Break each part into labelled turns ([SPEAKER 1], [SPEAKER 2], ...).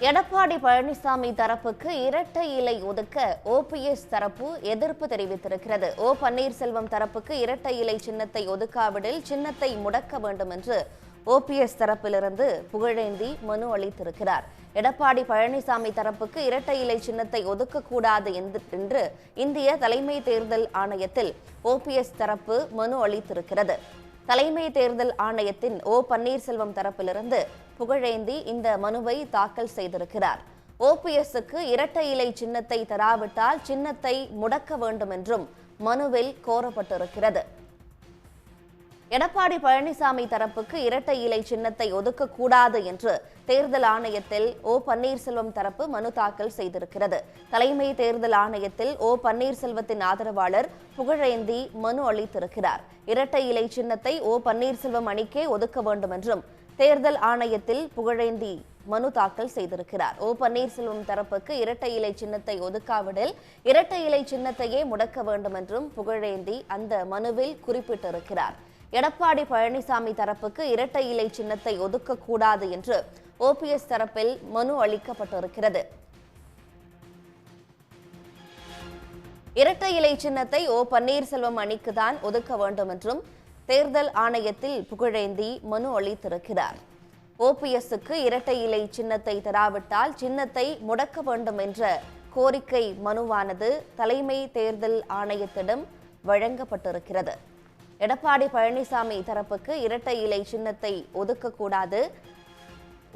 [SPEAKER 1] எடப்பாடி பழனிசாமி தரப்புக்கு இரட்டை இலை ஒதுக்க ஓபிஎஸ் தரப்பு எதிர்ப்பு தெரிவித்திருக்கிறது. ஓ பன்னீர்செல்வம் தரப்புக்கு இரட்டை இலை சின்னத்தை ஒதுக்காவிடில் சின்னத்தை முடக்க வேண்டும் என்று ஓபிஎஸ் தரப்பிலிருந்து புகழேந்தி மனு அளித்திருக்கிறார். எடப்பாடி பழனிசாமி தரப்புக்கு இரட்டை இலை சின்னத்தை ஒதுக்கக்கூடாது என்று- என்று இந்திய தலைமை தேர்தல் ஆணையத்தில் ஓபிஎஸ் தரப்பு மனு அளித்திருக்கிறது. தலைமை தேர்தல் ஆணையத்தின் ஓ பன்னீர்செல்வம் தரப்பிலிருந்து புகழேந்தி இந்த மனுவை தாக்கல் செய்திருக்கிறார். ஓபிஎஸ்க்கு இரட்டை இலை சின்னத்தை தராவிட்டால் சின்னத்தை முடக்க வேண்டும் என்றும் மனுவில் கோரப்பட்டிருக்கிறது. எடப்பாடி பழனிசாமி தரப்புக்கு இரட்டை இலை சின்னத்தை ஒதுக்கக்கூடாது என்று தேர்தல் ஆணையத்தில் ஓ பன்னீர்செல்வம் தரப்பு மனு தாக்கல் செய்திருக்கிறது. தலைமை தேர்தல் ஆணையத்தில் ஓ பன்னீர்செல்வத்தின் ஆதரவாளர் புகழேந்தி மனு அளித்திருக்கிறார். இரட்டை இலை சின்னத்தை ஓ பன்னீர்செல்வம் அணிக்கே ஒதுக்க வேண்டும் என்றும் தேர்தல் ஆணையத்தில் புகழேந்தி மனு தாக்கல் செய்திருக்கிறார். ஓ பன்னீர்செல்வம் தரப்புக்கு இரட்டை இலை சின்னத்தை ஒதுக்காவிடில் இரட்டை இலை சின்னத்தையே முடக்க வேண்டும் என்றும் புகழேந்தி அந்த மனுவில் குறிப்பிட்டிருக்கிறார். எடப்பாடி பழனிசாமி தரப்புக்கு இரட்டை இலை சின்னத்தை ஒதுக்கக்கூடாது என்று ஓபிஎஸ் தரப்பில் மனு அளிக்கப்பட்டிருக்கிறது. இரட்டை இலை சின்னத்தை ஓ பன்னீர்செல்வம் அணிக்கு தான் ஒதுக்க வேண்டும் என்றும் தேர்தல் ஆணையத்தில் புகழேந்தி மனு அளித்திருக்கிறார். ஓபிஎஸ்க்கு இரட்டை இலை சின்னத்தை தராவிட்டால் சின்னத்தை முடக்க வேண்டும் என்ற கோரிக்கை மனுவானது தலைமை தேர்தல் ஆணையத்திடம் வழங்கப்பட்டிருக்கிறது. எடப்பாடி பழனிசாமி தரப்புக்கு இரட்டை இலை சின்னத்தை ஒதுக்கக்கூடாது.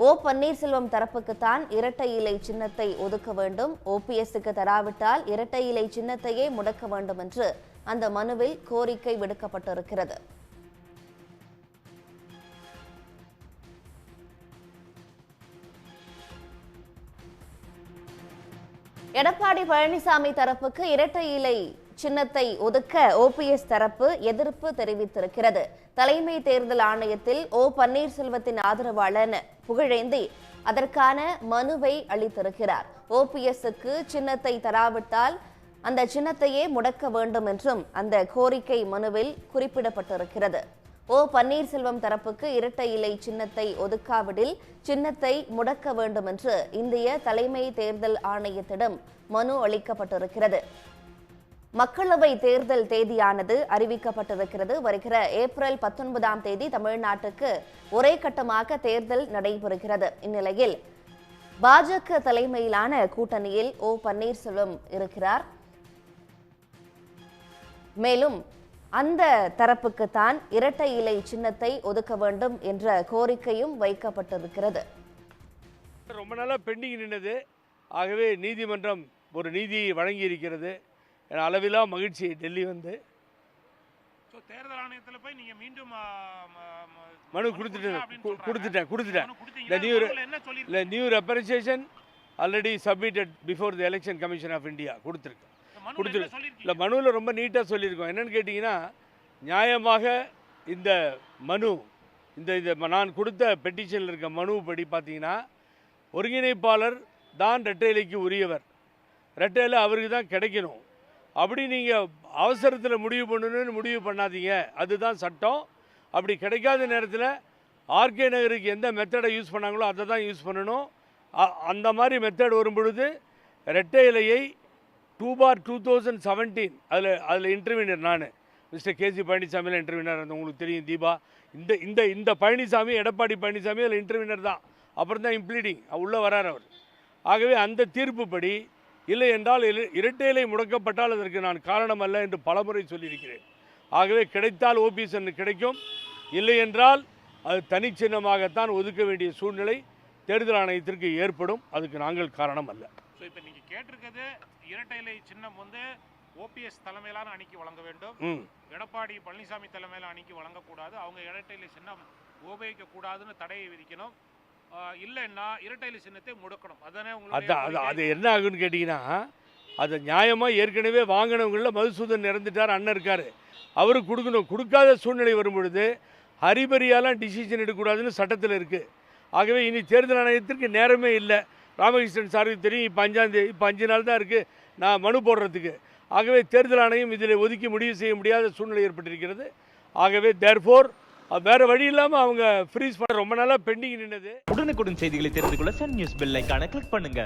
[SPEAKER 1] ஓ பன்னீர்செல்வம் தரப்புக்குத்தான் இரட்டை இலை சின்னத்தை ஒதுக்க வேண்டும். ஓபிஎஸ்க்கு தராவிட்டால் இரட்டை இலை சின்னத்தையே முடக்க வேண்டும் என்று அந்த மனுவில் கோரிக்கை விடுக்கப்பட்டிருக்கிறது. எடப்பாடி பழனிசாமி தரப்புக்கு இரட்டை இலை சின்னத்தை ஒதுக்க ஓபிஎஸ் தரப்பு எதிர்ப்பு தெரிவித்திருக்கிறது. தலைமை தேர்தல் ஆணையத்தில் ஓ பன்னீர்செல்வத்தின் ஆதரவாளன் புகழேந்தி அதற்கான மனுவை அளித்திருக்கிறார். ஓபிஎஸ்க்கு சின்னத்தை தராவிட்டால் அந்த சின்னத்தையே முடக்க வேண்டும் என்றும் அந்த கோரிக்கை மனுவில் குறிப்பிடப்பட்டிருக்கிறது. ஓ பன்னீர்செல்வம் தரப்புக்கு இரட்டை இலை சின்னத்தை ஒதுக்காவிடில் சின்னத்தை முடக்க வேண்டும் என்று இந்திய தலைமை தேர்தல் ஆணையத்திடம் மனு அளிக்கப்பட்டிருக்கிறது. மக்களவை தேர்தல் தேதியானது அறிவிக்கப்பட்டிருக்கிறது. வருகிற ஏப்ரல் பத்தொன்பதாம் தேதி தமிழ்நாட்டுக்கு ஒரே கட்டமாக தேர்தல் நடைபெறுகிறது. இந்நிலையில் பாஜக தலைமையிலான கூட்டணியில் ஓ பன்னீர்செல்வம் இருக்கிறார். மேலும் அந்த தரப்புக்குத்தான் இரட்டை இலை சின்னத்தை ஒதுக்க வேண்டும் என்ற கோரிக்கையும் வைக்கப்பட்டிருக்கிறது.
[SPEAKER 2] ரொம்ப நாளாக பெண்டிங் நின்றது ஆகவே நீதிமன்றம் ஒரு நீதியை வழங்கி இருக்கிறது என அளவிலா மகிழ்ச்சி டெல்லி வந்து.
[SPEAKER 3] ஸோ தேர்தல் ஆணையத்தில் போய் நீங்கள் மீண்டும்
[SPEAKER 2] மனு கொடுத்துட்டேன். கொடுத்துட்டேன் கொடுத்துட்டேன்? இந்த நியூ இல்லை new representation already submitted before the election commission of India கொடுத்துருக்கு.
[SPEAKER 3] மனு
[SPEAKER 2] கொடுத்துரு.
[SPEAKER 3] என்ன சொல்லியிருக்கீங்க?
[SPEAKER 2] இல்லை மனுவில் ரொம்ப நீட்டாக சொல்லியிருக்கோம். என்னன்னு கேட்டிங்கன்னா நியாயமாக இந்த மனு இந்த இந்த நான் கொடுத்த பெட்டிஷனில் இருக்க மனு படி பார்த்தீங்கன்னா ஒருங்கிணைப்பாளர் தான் ரெட்டை இலைக்கு உரியவர். ரெட்டை இலை அவருக்கு தான் கிடைக்கணும். அப்படி நீங்கள் அவசரத்தில் முடிவு பண்ணணும்னு முடிவு பண்ணாதீங்க. அதுதான் சட்டம். அப்படி கிடைக்காத நேரத்தில் ஆர்கே நகருக்கு எந்த மெத்தடை யூஸ் பண்ணாங்களோ அதை தான் யூஸ் பண்ணணும். அ- அந்த மாதிரி மெத்தட் வரும் பொழுது ரெட்டை இலையை two bar two thousand seventeen அதில் அதில் இன்டர்வியூனர் நான். மிஸ்டர் கேசி பழனிசாமியில் இன்டர்வியூனர் அந்த உங்களுக்கு தெரியும் தீபா. இந்த இந்த இந்த பழனிசாமி எடப்பாடி பழனிசாமி அதில் இன்டர்வியூனர் தான். அப்புறம் தான் இம்ப்ளீடிங் உள்ளே வரார் அவர். ஆகவே அந்த தீர்ப்புப்படி இல்லை என்றால் இரு- இரட்டை இலை முடக்கப்பட்டால் அதற்கு நான் காரணம் அல்ல என்று பலமுறை சொல்லியிருக்கிறேன். ஆகவே கிடைத்தால் ஓபிஎஸ் கிடைக்கும். இல்லை என்றால் அது தனிச்சின்னமாகத்தான் ஒதுக்க வேண்டிய சூழ்நிலை தேர்தல் ஆணையத்திற்கு ஏற்படும். அதுக்கு நாங்கள் காரணம் அல்ல
[SPEAKER 3] ஸோ இப்போ நீங்கள் கேட்டிருக்கிறது இரட்டை இலை சின்னம் வந்து ஓபிஎஸ் தலைமையிலான அணிக்கு வழங்க வேண்டும். எடப்பாடி பழனிசாமி தலைமையில அணிக்கு வழங்கக்கூடாது. அவங்க இரட்டை இலை சின்னம் உபயோகிக்க கூடாதுன்னு தடையை விதிக்கணும். இல்லைன்னா இரட்டை இலை சின்னத்தை முடக்கணும். அதானே
[SPEAKER 2] அதான் அது அது என்ன ஆகுன்னு கேட்டிங்கன்னா அதை நியாயமாக ஏற்கனவே வாங்கினவங்களில் மதுசூதன் இறந்துட்டார் அண்ணன் இருக்கார். அவருக்கு கொடுக்கணும். கொடுக்காத சூழ்நிலை வரும் பொழுது ஹரிபரியாலாம் டிசிஷன் எடுக்கக்கூடாதுன்னு சட்டத்தில் இருக்குது ஆகவே இனி தேர்தல் ஆணையத்திற்கு நேரமே இல்லை. ராமகிருஷ்ணன் சாருக்கு தெரியும் இப்போ அஞ்சாந்தேதி இப்போ அஞ்சு நாள் தான் இருக்குது நான் மனு போடுறதுக்கு. ஆகவே தேர்தல் ஆணையம் இதில் ஒதுக்கி முடிவு செய்ய முடியாத சூழ்நிலை ஏற்பட்டிருக்கிறது. ஆகவே தேர்ஃபோர் வேற வழி இல்லாமல் அவங்க ஃப்ரீஸ் பண்ண ரொம்ப நாளாக பெண்டிங் நின்னது.
[SPEAKER 4] உடனுக்குடன் செய்திகளை தெரிந்து கொள்ள சன் நியூஸ் பெல் ஐக்கான கிளிக் பண்ணுங்க.